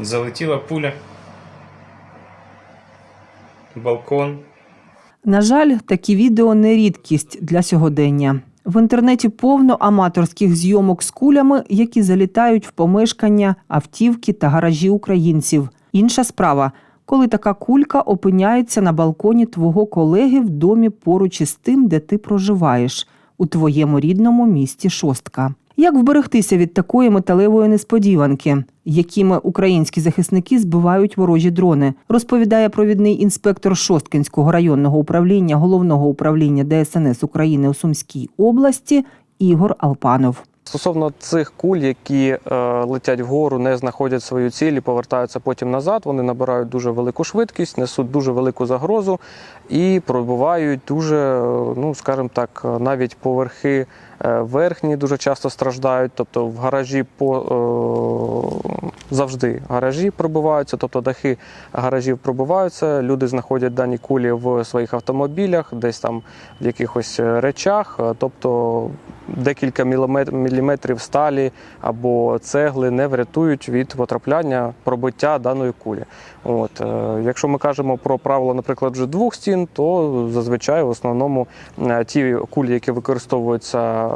Залетіла пуля. Балкон. На жаль, такі відео не рідкість для сьогодення. В інтернеті повно аматорських зйомок з кулями, які залітають в помешкання, автівки та гаражі українців. Інша справа, коли така кулька опиняється на балконі твого колеги в домі поруч із тим, де ти проживаєш, у твоєму рідному місті Шостка. Як вберегтися від такої металевої несподіванки, якими українські захисники збивають ворожі дрони, розповідає провідний інспектор Шосткинського районного управління головного управління ДСНС України у Сумській області Ігор Алпанов. Стосовно цих куль, які е, летять вгору, не знаходять свою ціль і повертаються потім назад, вони набирають дуже велику швидкість, несуть дуже велику загрозу і пробувають дуже, е, ну скажімо так, е, навіть поверхи е, верхні дуже часто страждають. Тобто в гаражі по е, завжди гаражі пробиваються, тобто дахи гаражів пробиваються. Люди знаходять дані кулі в своїх автомобілях, десь там в якихось речах, тобто декілька міліметрів сталі або цегли не врятують від потрапляння пробиття даної кулі. От, е, якщо ми кажемо про правило, наприклад, вже двох стін, то зазвичай в основному е, ті кулі, які використовуються е,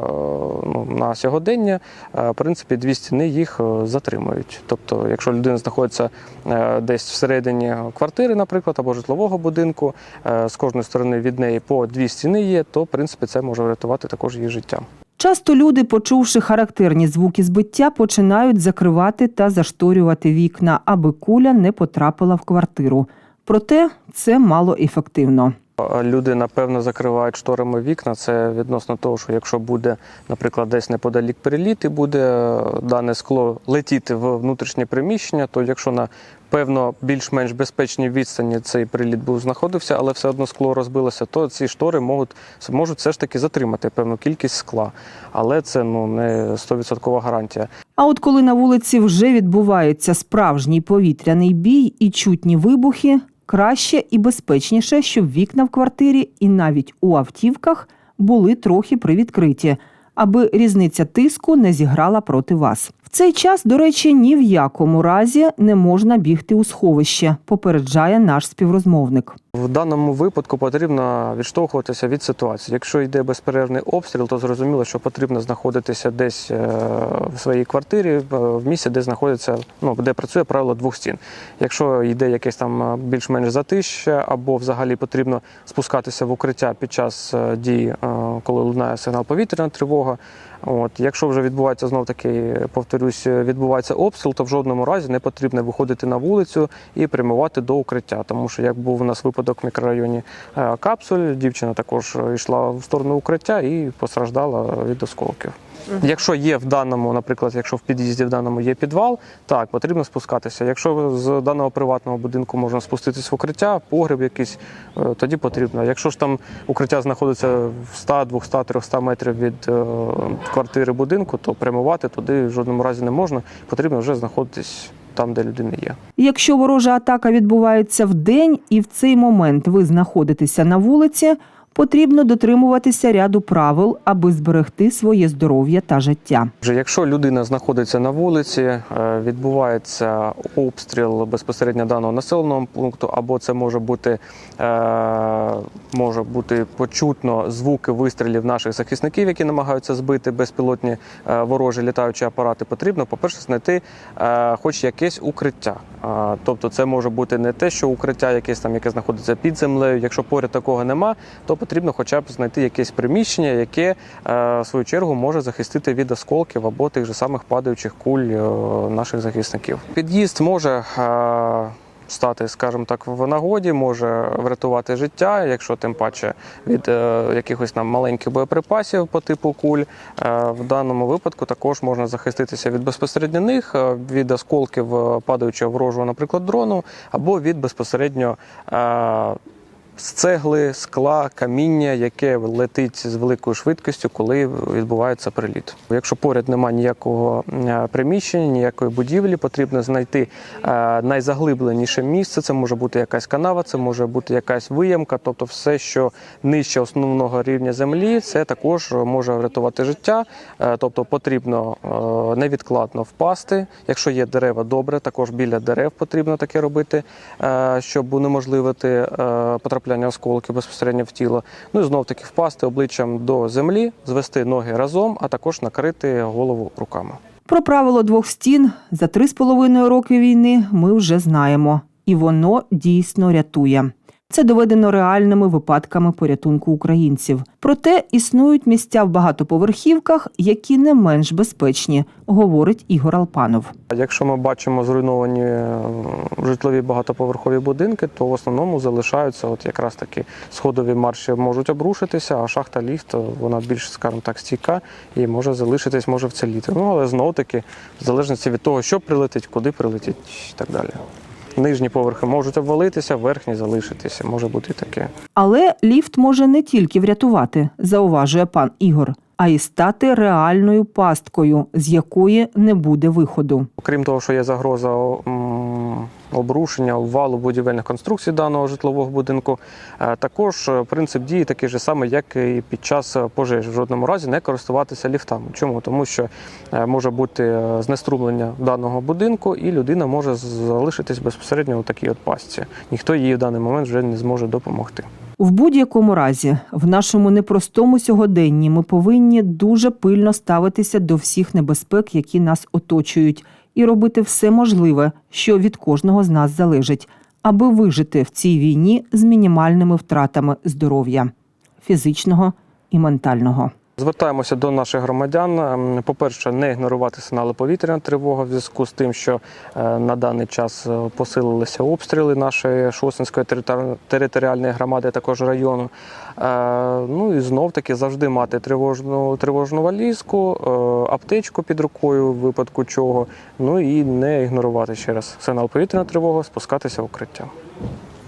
ну, на сьогодення, в принципі, дві стіни їх затримують. Тобто, якщо людина знаходиться десь всередині квартири, наприклад, або житлового будинку, з кожної сторони від неї по дві стіни є, то в принципі це може врятувати також її життя. Часто люди, почувши характерні звуки збиття, починають закривати та зашторювати вікна, аби куля не потрапила в квартиру. Проте це мало ефективно. Люди напевно закривають шторами вікна. Це відносно того, що якщо буде, наприклад, десь неподалік переліт і буде е, дане скло летіти в внутрішнє приміщення, то якщо на певно більш-менш безпечній відстані цей приліт був знаходився, але все одно скло розбилося, то ці штори можуть, можуть все ж таки затримати певну кількість скла. Але це ну не 100% гарантія. А от коли на вулиці вже відбувається справжній повітряний бій і чутні вибухи, краще і безпечніше, щоб вікна в квартирі і навіть у автівках були трохи привідкриті, аби різниця тиску не зіграла проти вас. В цей час, до речі, ні в якому разі не можна бігти у сховище, попереджає наш співрозмовник. В даному випадку потрібно відштовхуватися від ситуації. Якщо йде безперервний обстріл, то зрозуміло, що потрібно знаходитися десь е, в своїй квартирі, е, в місці, де знаходиться, ну де працює правило двох стін. Якщо йде якесь там е, більш-менш затища, або взагалі потрібно спускатися в укриття під час дії, коли лунає сигнал повітряна тривога. От, якщо вже відбувається знов таки, повторюсь, відбувається обстріл, то в жодному разі не потрібно виходити на вулицю і прямувати до укриття. Тому що як був у нас випадок в мікрорайоні е, Капсуль, дівчина також йшла в сторону укриття і постраждала від осколків. Якщо є в даному, наприклад, якщо в під'їзді в даному є підвал, так потрібно спускатися. Якщо з даного приватного будинку можна спуститись в укриття, погреб якийсь, е, тоді потрібно. Якщо ж там укриття знаходиться в 100, 200, 300 метрів від е, квартири будинку, то прямувати туди в жодному разі не можна. Потрібно вже знаходитись там, де людина є. Якщо ворожа атака відбувається вдень і в цей момент ви знаходитеся на вулиці, потрібно дотримуватися ряду правил, аби зберегти своє здоров'я та життя. Вже якщо людина знаходиться на вулиці, е, відбувається обстріл безпосередньо даного населеного пункту, або це може бути, е, може бути почутно звуки вистрілів наших захисників, які намагаються збити безпілотні е, ворожі літаючі апарати, потрібно, по-перше, знайти е, хоч якесь укриття. Тобто, це може бути не те, що укриття якесь там, яке знаходиться під землею. Якщо поряд такого нема, то потрібно хоча б знайти якесь приміщення, яке е, в свою чергу може захистити від осколків або тих же самих падаючих куль е, наших захисників. Під'їзд може е, стати, скажімо так, в нагоді, може врятувати життя, якщо тим паче від е, якихось там маленьких боєприпасів по типу куль. Е, в даному випадку також можна захиститися від безпосередньо них, е, від осколків е, падаючого ворожого, наприклад, дрону, або від безпосередньо. Е, з цегли, скла, каміння, яке летить з великою швидкістю, коли відбувається приліт. Якщо поряд немає ніякого е, приміщення, ніякої будівлі, потрібно знайти е, найзаглибленіше місце. Це може бути якась канава, це може бути якась виямка, тобто все, що нижче основного рівня землі, це також може врятувати життя. Е, Тобто потрібно невідкладно впасти. Якщо є дерева, добре, також біля дерев потрібно таке робити, щоб унеможливити е, потрапляння осколків безпосередньо в тіло. Ну і знов таки впасти обличчям до землі, звести ноги разом, а також накрити голову руками. Про правило двох стін за три з половиною роки війни ми вже знаємо, і воно дійсно рятує. Це доведено реальними випадками порятунку українців. Проте існують місця в багатоповерхівках, які не менш безпечні, говорить Ігор Алпанов. Якщо ми бачимо зруйновані е, житлові багатоповерхові будинки, то в основному залишаються от якраз такі сходові марші можуть обрушитися, а шахта ліфт вона більш, скажімо так, стійка і може залишитись, може вціліти. Ну але знов таки, в залежності від того, що прилетить, куди прилетить і так далі. Нижні поверхи можуть обвалитися, верхні залишитися. Може бути і таке. Але ліфт може не тільки врятувати, зауважує пан Ігор, а й стати реальною пасткою, з якої не буде виходу. Окрім того, що є загроза обрушення, обвалу будівельних конструкцій даного житлового будинку, е, також е, принцип дії такий же самий, як і під час пожежі. В жодному разі не користуватися ліфтами. Чому? Тому що е, може бути знеструмлення даного будинку, і людина може залишитись безпосередньо у такій от пастці. Ніхто їй в даний момент вже не зможе допомогти. В будь-якому разі, в нашому непростому сьогоденні ми повинні дуже пильно ставитися до всіх небезпек, які нас оточують, і робити все можливе, що від кожного з нас залежить, аби вижити в цій війні з мінімальними втратами здоров'я фізичного і ментального. Звертаємося до наших громадян. Ем, По-перше, не ігнорувати сигнали повітряної тривоги в зв'язку з тим, що е, на даний час е, посилилися обстріли нашої Шосинської територ- територіальної громади, також району. Е, Ну і знов таки завжди мати тривожну тривожну валізку, аптечку під рукою, в випадку чого. Ну і не ігнорувати ще раз сигнал повітряної тривоги, спускатися в укриття.